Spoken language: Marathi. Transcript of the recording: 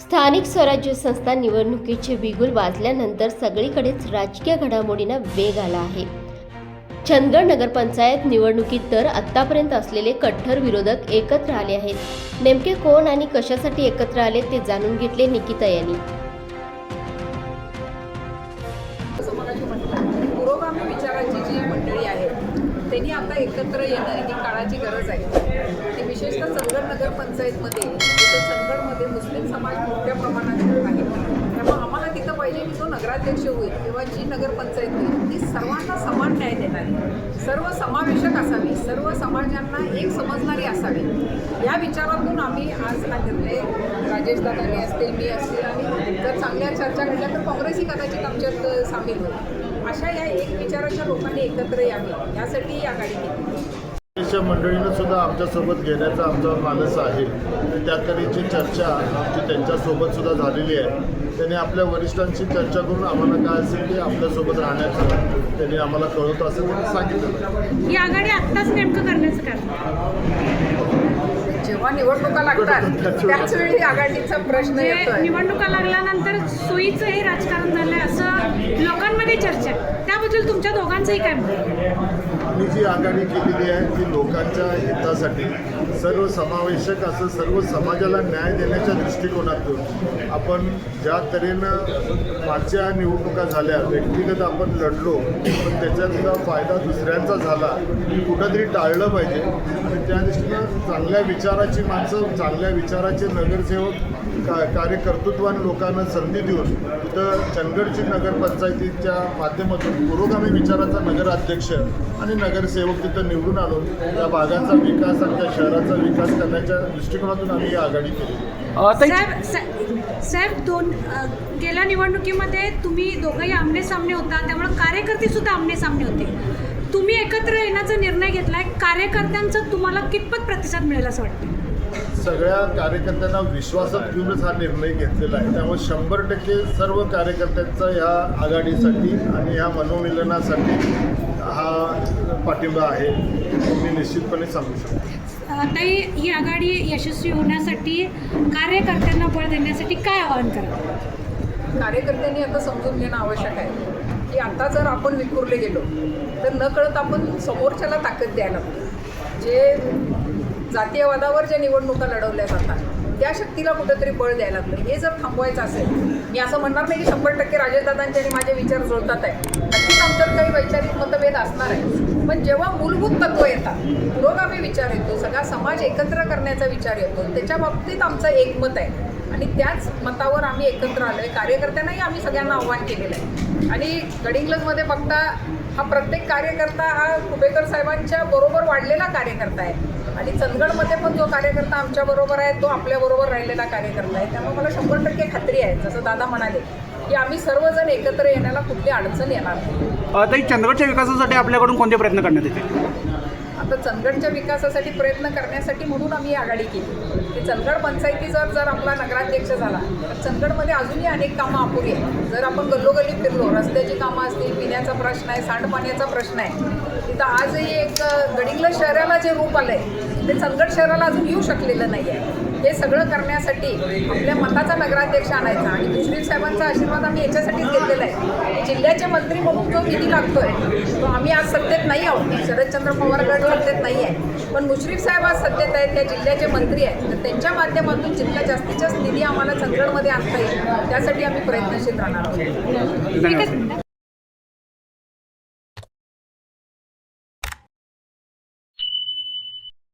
स्थानिक स्वराज्य संस्था निवडणुकीचे बिगुल वाजल्यानंतर सगळीकडेच राजकीय घडामोडींना वेग आला आहे. चंदगड नगरपंचायत निवडणुकीत तर आत्तापर्यंत असलेले कट्टर विरोधक एकत्र आले आहेत. नेमके कोण आणि कशासाठी एकत्र आले ते जाणून घेतले निकिता यांनी. पुरोगामी विचारांची जी मंडळी आहे त्यांनी आता एकत्र येणं ही काळाची गरज आहे. विशेषतः चंदगड नगर पंचायतमध्ये चंदगडमध्ये मुस्लिम समाज मोठ्या प्रमाणात आहे. त्यामुळे आम्हाला तिथं पाहिजे की जो नगराध्यक्ष होईल किंवा जी नगरपंचायत होईल ती सर्वांना समान न्याय देणारी सर्व समावेशक असावी सर्व समाजांना एक समजणारी असावी. या विचारातून आम्ही आज हा निर्णय राजेश दादांनी असतील मी असतील आणि जर चांगल्या चर्चा घडल्या तर काँग्रेसही कदाचित आमच्यात सामील होईल. अशा या एक विचाराच्या लोकांनी एकत्र यावी यासाठी ही आघाडी घेतली. काँग्रेसच्या मंडळीनं सुद्धा आमच्यासोबत घेण्याचा आमचा मानस आहे. आणि त्या तऱ्हेची चर्चा आमची त्यांच्यासोबत सुद्धा झालेली आहे. त्यांनी आपल्या वरिष्ठांशी चर्चा करून आम्हाला काय असेल ते आपल्यासोबत राहण्याचं त्यांनी आम्हाला कळवतं असं सांगितलं. ही आघाडी आत्ताच नेमकं करण्याचं कारण? जेव्हा निवडणुका लागतात त्याच वेळी आघाडीचा प्रश्न म्हणजे येतोय. निवडणुका लागल्यानंतर सोयीचं हे राजकारण झालंय असं लोकांमध्ये चर्चा आहे त्याबद्दल तुमच्या दोघांचंही काय मी जी आघाडी केलेली आहे ती लोकांच्या हितासाठी. सर्व समावेशक असं सर्व समाजाला न्याय देण्याच्या दृष्टिकोनातून आपण ज्या तऱ्हेनं मागच्या निवडणुका झाल्या व्यक्तिगत आपण लढलो पण त्याच्यातला फायदा दुसऱ्यांचा झाला कुठंतरी टाळलं पाहिजे. आणि त्या दृष्टीनं चांगल्या विचाराची माणसं चांगल्या विचाराचे नगरसेवक का कार्यकर्तृत्वान लोकांना संधी देऊन तिथं चंदगडची नगरपंचायतीच्या माध्यमातून पुरोगामी विचाराचा नगराध्यक्ष आणि नगरसेवक तिथं निवडून आणून त्या भागाचा विकास आणि त्या शहराचा विकास करण्याच्या दृष्टिकोनातून आम्ही ही आघाडी केली. साहेब दोन गेल्या निवडणुकीमध्ये तुम्ही दोघंही आमने सामने होता. त्यामुळे कार्यकर्ते सुद्धा आमने सामने होते. तुम्ही एकत्र येण्याचा निर्णय घेतलाय. कार्यकर्त्यांचा तुम्हाला कितपत प्रतिसाद मिळेल असं वाटतं सगळ्या कार्यकर्त्यांना विश्वासात घेऊनच हा निर्णय घेतलेला आहे. त्यामुळे शंभर टक्के सर्व कार्यकर्त्यांचा ह्या आघाडीसाठी आणि ह्या मनोमिलनासाठी हा पाठिंबा आहे मी निश्चितपणे सांगू शकतो. ताई ही आघाडी यशस्वी होण्यासाठी कार्यकर्त्यांना बळ देण्यासाठी काय आवाहन करा कार्यकर्त्यांनी आता समजून घेणं आवश्यक आहे की आता जर आपण विखुरले गेलो तर न कळत आपण समोरच्याला ताकद द्यायला लागतो जे जातीयवादावर ज्या निवडणुका लढवल्या जातात त्या शक्तीला कुठंतरी बळ द्यायला लागलं. हे जर थांबवायचं असेल मी असं म्हणणार नाही की शंभर टक्के राजेशदादांचे आणि माझे विचार जुळतात आहे. नक्कीच आमच्यात काही वैचारिक मतभेद असणार आहे पण जेव्हा मूलभूत तत्व येतात पुरोगामी विचार येतो सगळा समाज एकत्र करण्याचा विचार येतो त्याच्या बाबतीत आमचं एकमत आहे. आणि त्याच मतावर आम्ही एकत्र आलो आहे कार्यकर्त्यांनाही आम्ही सगळ्यांना आव्हान केलेलं आहे. आणि गडिंग्लजमध्ये बघता हा प्रत्येक कार्यकर्ता हा कुबेकर साहेबांच्या बरोबर वाढलेला कार्यकर्ता आहे. आणि चंदगडमध्ये पण जो कार्यकर्ता आमच्या बरोबर आहे तो आपल्याबरोबर राहिलेला कार्यकर्ता आहे. त्यामुळे मला शंभर टक्के खात्री आहे. जसं दादा म्हणाले की आम्ही सर्वजण एकत्र येण्याला कुठली अडचण येणार नाही. ताई चंदगडच्या विकासासाठी आपल्याकडून कोणते प्रयत्न करण्यात येतील? आता चंदगडच्या विकासासाठी प्रयत्न करण्यासाठी म्हणून आम्ही आघाडी केली. की चंदगड पंचायतीचा जर आपला नगराध्यक्ष झाला तर चंदगडमध्ये अजूनही अनेक कामं अपुरी आहेत. जर आपण गल्लोगल्ली फिरलो रस्त्याची कामं असतील पिण्याचा प्रश्न आहे सांडपाण्याचा प्रश्न आहे तिथं आजही एक गडिंगलं शहर जे रूप आलं आहे ते चंदगड शहराला अजून येऊ शकलेलं नाही आहे हे सगळं करण्यासाठी आपल्या मताचा नगराध्यक्ष आणायचा आणि मुश्रीफ साहेबांचा आशीर्वाद आम्ही याच्यासाठीच घेतलेला आहे. जिल्ह्याचे मंत्री म्हणून जो निधी लागतोय तो आम्ही आज सत्तेत नाही आहोत. शरदचंद्र पवार गट सत्तेत नाही आहे पण मुश्रीफ साहेब आज सत्तेत आहेत त्या जिल्ह्याचे मंत्री आहेत. तर त्यांच्या माध्यमातून जितका जास्तीत जास्त निधी आम्हाला चंदगडमध्ये आणता येईल. त्यासाठी आम्ही प्रयत्नशील राहणार आहोत.